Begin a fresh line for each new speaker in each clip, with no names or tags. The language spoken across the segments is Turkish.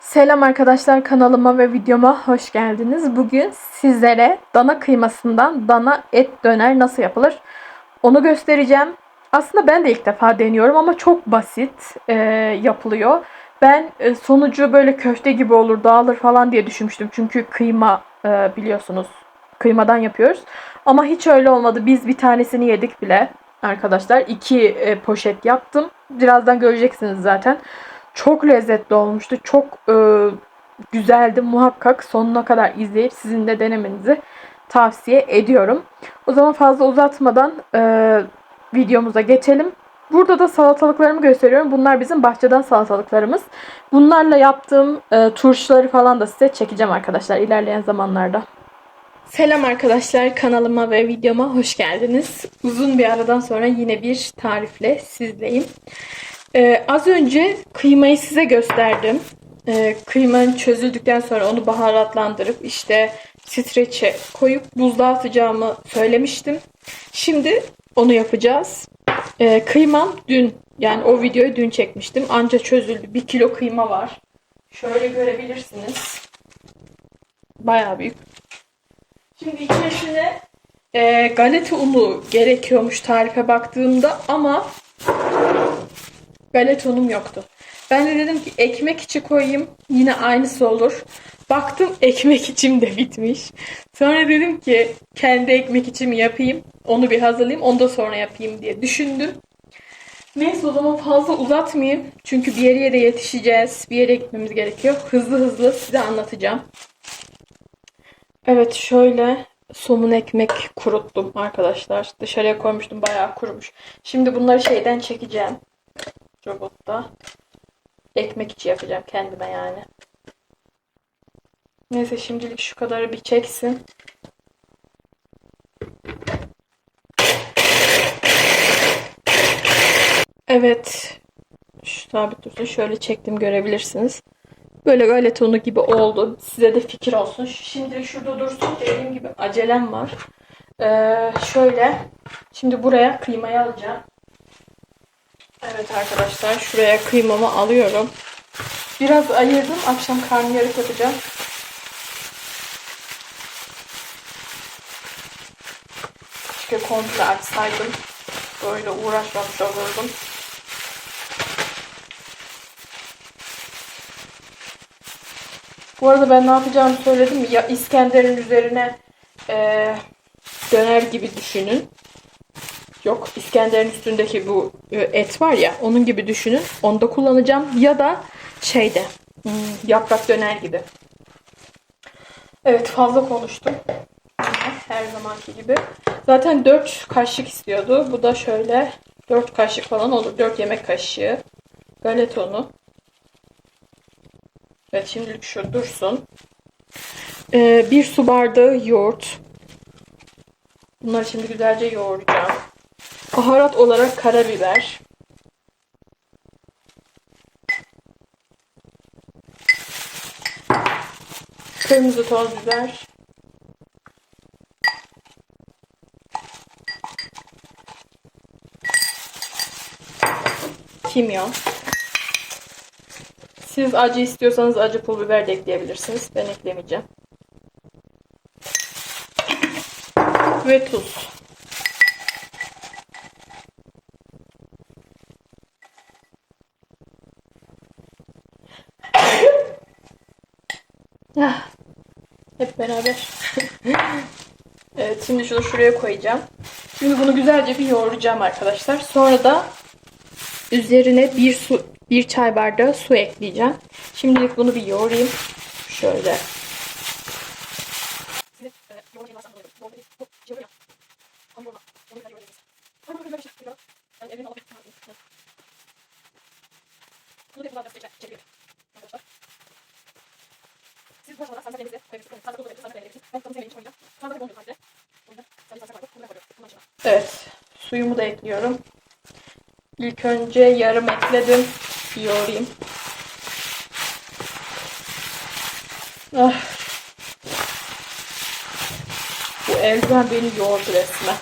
Selam arkadaşlar kanalıma ve videoma hoş geldiniz. Bugün sizlere dana kıymasından dana et döner nasıl yapılır onu göstereceğim. Aslında ben de ilk defa deniyorum ama çok basit e, yapılıyor. Ben e, sonucu böyle köfte gibi olur dağılır falan diye düşünmüştüm. Çünkü kıyma e, biliyorsunuz kıymadan yapıyoruz. Ama hiç öyle olmadı. Biz bir tanesini yedik bile arkadaşlar. İki e, poşet yaptım. Birazdan göreceksiniz zaten. Çok lezzetli olmuştu. Çok e, güzeldi. Muhakkak sonuna kadar izleyip sizin de denemenizi tavsiye ediyorum. O zaman fazla uzatmadan e, videomuza geçelim. Burada da salatalıklarımı gösteriyorum. Bunlar bizim bahçeden salatalıklarımız. Bunlarla yaptığım e, turşuları falan da size çekeceğim arkadaşlar ilerleyen zamanlarda. Selam arkadaşlar kanalıma ve videoma hoş geldiniz. Uzun bir aradan sonra yine bir tarifle sizleyim. Ee, az önce kıymayı size gösterdim. Ee, kıymanın çözüldükten sonra onu baharatlandırıp işte streçe koyup buzluğa atacağımı söylemiştim. Şimdi onu yapacağız. Ee, kıymam dün yani o videoyu dün çekmiştim. Anca çözüldü. Bir kilo kıyma var. Şöyle görebilirsiniz. Bayağı büyük. Şimdi içerisine e, galeta unu gerekiyormuş tarife baktığımda ama galeta unum yoktu. Ben de dedim ki ekmek içi koyayım yine aynısı olur. Baktım ekmek içim de bitmiş. Sonra dedim ki kendi ekmek içimi yapayım. Onu bir hazırlayayım onu da sonra yapayım diye düşündüm. Neyse o zaman fazla uzatmayayım. Çünkü bir yere de yetişeceğiz. Bir yere gitmemiz gerekiyor. Hızlı hızlı size anlatacağım. Evet şöyle somun ekmek kuruttum arkadaşlar. Dışarıya koymuştum bayağı kurumuş. Şimdi bunları şeyden çekeceğim. Robotta. Ekmek içi yapacağım kendime yani. Neyse şimdilik şu kadarı bir çeksin. Evet. Şu sabit dursun. Şöyle çektim görebilirsiniz. Böyle galeta unu gibi oldu. Size de fikir olsun. Şimdi şurada dursun. Dediğim gibi acelem var. Ee, şöyle. Şimdi buraya kıymayı alacağım. Evet arkadaşlar. Şuraya kıymamı alıyorum. Biraz ayırdım. Akşam karnıyarık yapacağım. Keşke komple açsaydım. Böyle uğraşmamış olurdum. Bu arada ben ne yapacağımı söyledim? Ya İskender'in üzerine e, döner gibi düşünün. Yok İskender'in üstündeki bu e, et var ya onun gibi düşünün. Onu da kullanacağım. Ya da şeyde hmm, yaprak döner gibi. Evet fazla konuştum. Her zamanki gibi. Zaten 4 kaşık istiyordu. Bu da şöyle 4 kaşık falan olur. 4 yemek kaşığı. Galeta unu. Evet şimdilik şu dursun. Ee, bir su bardağı yoğurt. Bunları şimdi güzelce yoğuracağım. Baharat olarak karabiber. Kırmızı toz biber. Kimyon. Siz acı istiyorsanız acı pul biber de ekleyebilirsiniz. Ben eklemeyeceğim. Ve tuz. Hep beraber. evet şimdi şunu şuraya koyacağım. Şimdi bunu güzelce bir yoğuracağım arkadaşlar. Sonra da üzerine bir su bir çay bardağı su ekleyeceğim. Şimdilik bunu bir yoğurayım. Şöyle. Evet. Suyumu da ekliyorum. İlk önce yarım ekledim. Yoğurayım. Ah. Bu eldiven beni yoğurdu resmen.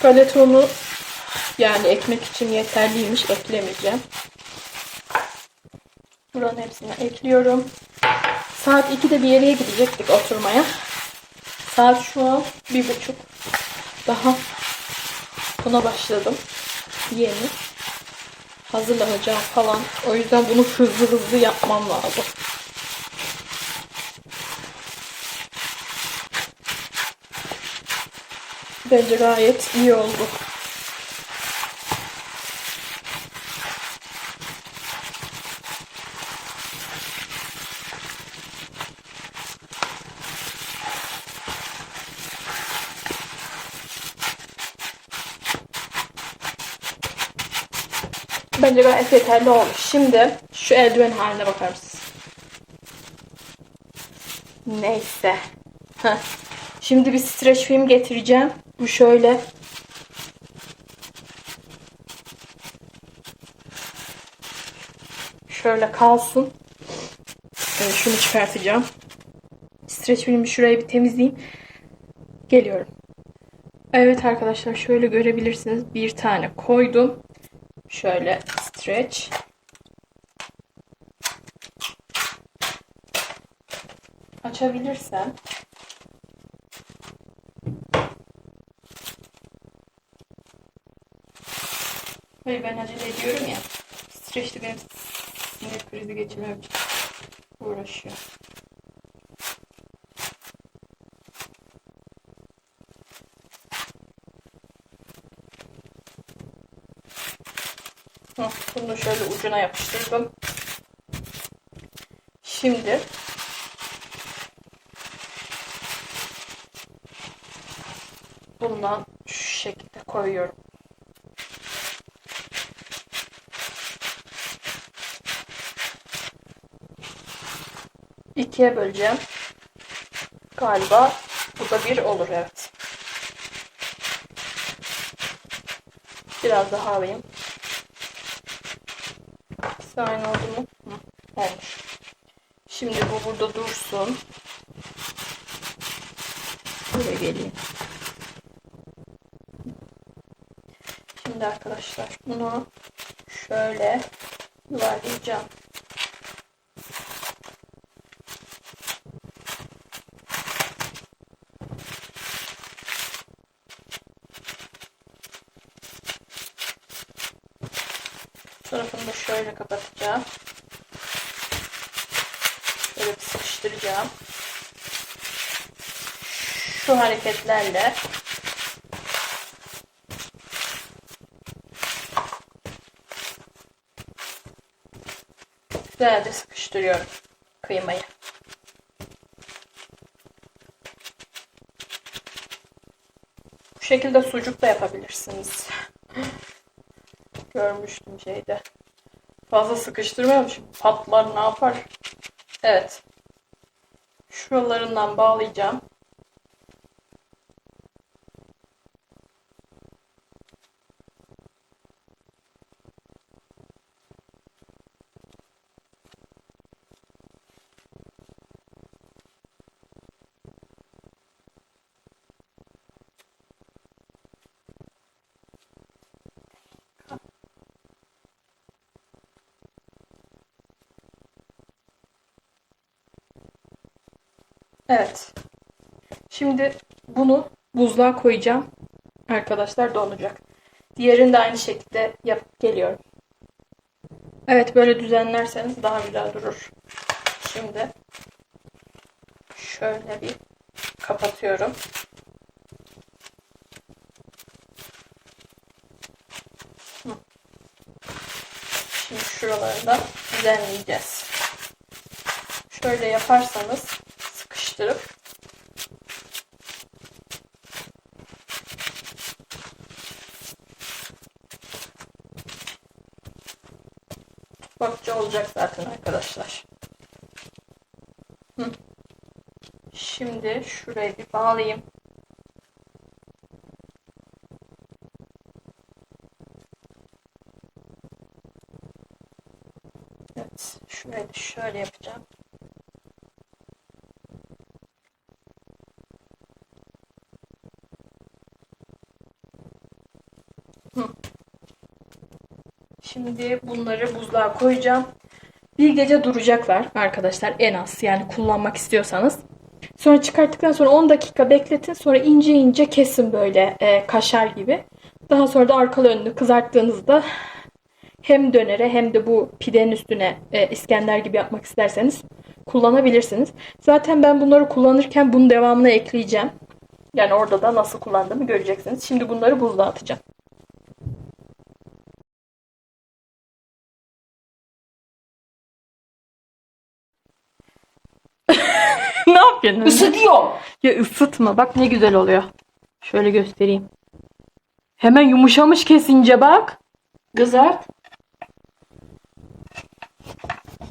Galeta unu yani ekmek için yeterliymiş. Eklemeyeceğim. Buranın hepsini ekliyorum. Saat 2'de bir yere gidecektik oturmaya. Saat şu an bir buçuk. Daha buna başladım. Yeni. Hazırlanacağım falan. O yüzden bunu hızlı hızlı yapmam lazım. Bence gayet iyi oldu. Bence gayet yeterli olmuş. Şimdi şu eldiven haline bakar mısınız? Neyse. Şimdi bir streç film getireceğim. Bu şöyle. Şöyle kalsın. Evet, şunu çıkartacağım. Streç filmi şurayı bir temizleyeyim. Geliyorum. Evet arkadaşlar şöyle görebilirsiniz. Bir tane koydum. Şöyle stretch. Açabilirsem. Hayır ben acele ediyorum ya. Streçli benim sinir krizi geçirmem için uğraşıyor. Bunu şöyle ucuna yapıştırdım. Şimdi bundan şu şekilde koyuyorum. İkiye böleceğim. Galiba bu da bir olur evet. Biraz daha alayım. İkisi aynı oldu mu? Olmuş. Şimdi bu burada dursun. Buraya geleyim. Şimdi arkadaşlar bunu şöyle yuvarlayacağım. tarafını da şöyle kapatacağım. Şöyle bir sıkıştıracağım. Şu hareketlerle güzelce sıkıştırıyorum kıymayı. Bu şekilde sucuk da yapabilirsiniz. Görmüştüm şeyde. Fazla sıkıştırmıyormuş. Patlar ne yapar? Evet. Şuralarından bağlayacağım. Evet. Şimdi bunu buzluğa koyacağım. Arkadaşlar donacak. Diğerini de aynı şekilde yapıp geliyorum. Evet böyle düzenlerseniz daha güzel durur. Şimdi şöyle bir kapatıyorum. Şimdi şuraları da düzenleyeceğiz. Şöyle yaparsanız sıkıştırıp bakça olacak zaten arkadaşlar. Hı. Şimdi şurayı bir bağlayayım. Evet, şurayı da şöyle yapacağım. Hı. Şimdi bunları buzluğa koyacağım. Bir gece duracaklar arkadaşlar en az yani kullanmak istiyorsanız. Sonra çıkarttıktan sonra 10 dakika bekletin. Sonra ince ince kesin böyle e, kaşar gibi. Daha sonra da arkalı önlü kızarttığınızda hem dönere hem de bu pidenin üstüne e, İskender gibi yapmak isterseniz kullanabilirsiniz. Zaten ben bunları kullanırken bunun devamını ekleyeceğim. Yani orada da nasıl kullandığımı göreceksiniz. Şimdi bunları buzluğa atacağım. ne yapıyorsun?
Isıtıyorum.
Ya ısıtma. Bak ne güzel oluyor. Şöyle göstereyim. Hemen yumuşamış kesince bak.
Kızart.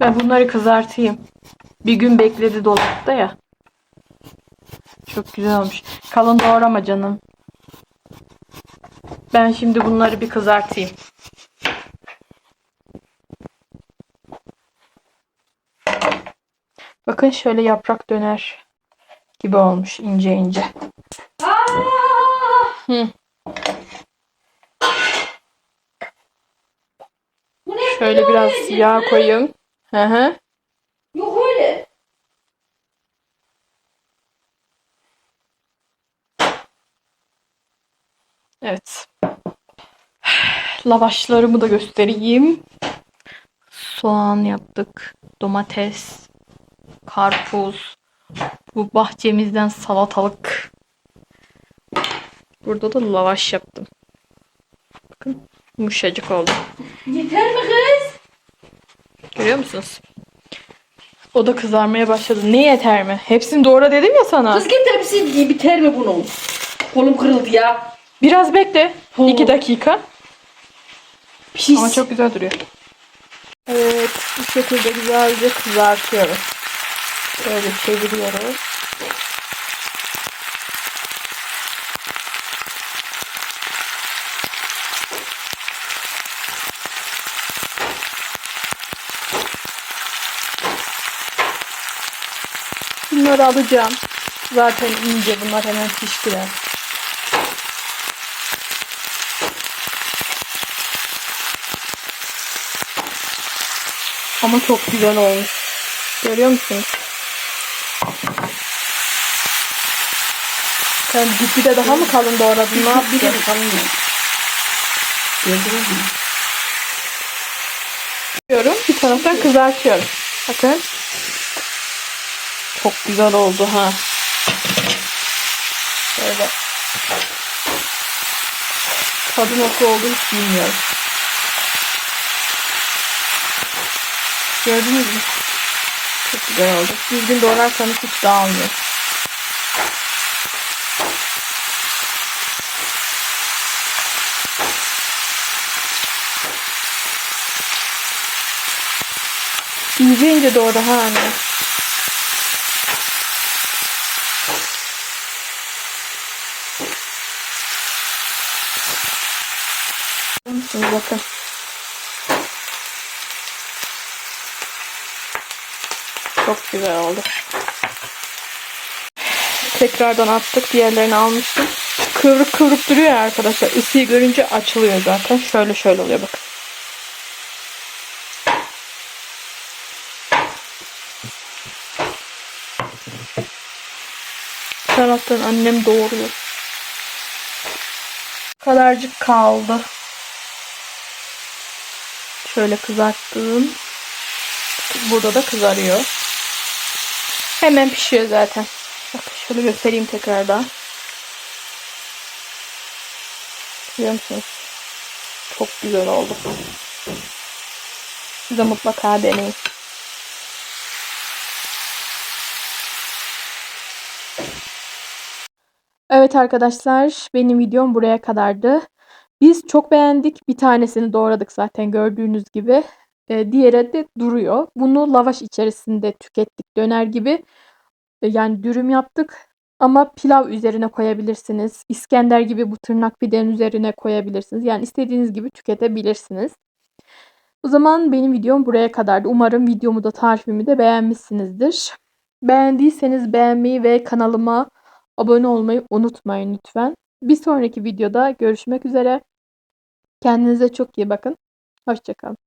Ben bunları kızartayım. Bir gün bekledi dolapta ya. Çok güzel olmuş. Kalın doğrama canım. Ben şimdi bunları bir kızartayım. Bakın şöyle yaprak döner gibi olmuş ince ince. Hı.
Bu ne?
Şöyle biraz yağ koyayım. Hı hı.
Yok öyle.
Evet. Lavaşlarımı da göstereyim. Soğan yaptık. Domates. Karpuz. Bu bahçemizden salatalık. Burada da lavaş yaptım. Bakın yumuşacık oldu.
Yeter mi kız?
Görüyor musunuz? O da kızarmaya başladı. Ne yeter mi? Hepsini doğra dedim ya sana.
Kız git hepsi biter mi bunun? Kolum kırıldı ya.
Biraz bekle.
Hı.
İki dakika.
Pis.
Ama çok güzel duruyor. Evet, bu şekilde güzelce kızartıyoruz. Böyle çeviriyoruz. Bunları alacağım. Zaten ince bunlar hemen piştiler. Ama çok güzel olmuş. Görüyor musunuz? Sen gitgide daha mı kalın doğradın? Ne
Bir
yaptın?
de kalın ya. Gördünüz mü?
Yapıyorum. Bir taraftan kızartıyorum. Bakın. Çok güzel oldu ha. Böyle. Tadı nasıl oldu hiç bilmiyorum. Gördünüz mü? Çok güzel oldu. Düzgün doğrarsanız hiç dağılmıyor. İnce ince doğru ha anne. Görüyor musunuz? Bakın. Çok güzel oldu. Tekrardan attık. Diğerlerini almıştım. Kıvrık kıvrık duruyor arkadaşlar. Isıyı görünce açılıyor zaten. Şöyle şöyle oluyor bakın. Taraftan annem doğuruyor. Kadarcık kaldı. Şöyle kızarttım. Burada da kızarıyor. Hemen pişiyor zaten. Bak şöyle göstereyim tekrardan. Görüyor musunuz? Çok güzel oldu. Siz de mutlaka deneyin. Evet arkadaşlar benim videom buraya kadardı. Biz çok beğendik. Bir tanesini doğradık zaten gördüğünüz gibi. Ee, diğeri de duruyor. Bunu lavaş içerisinde tükettik döner gibi. Ee, yani dürüm yaptık. Ama pilav üzerine koyabilirsiniz. İskender gibi bu tırnak pidenin üzerine koyabilirsiniz. Yani istediğiniz gibi tüketebilirsiniz. O zaman benim videom buraya kadardı. Umarım videomu da tarifimi de beğenmişsinizdir. Beğendiyseniz beğenmeyi ve kanalıma abone olmayı unutmayın lütfen. Bir sonraki videoda görüşmek üzere. Kendinize çok iyi bakın. Hoşçakalın.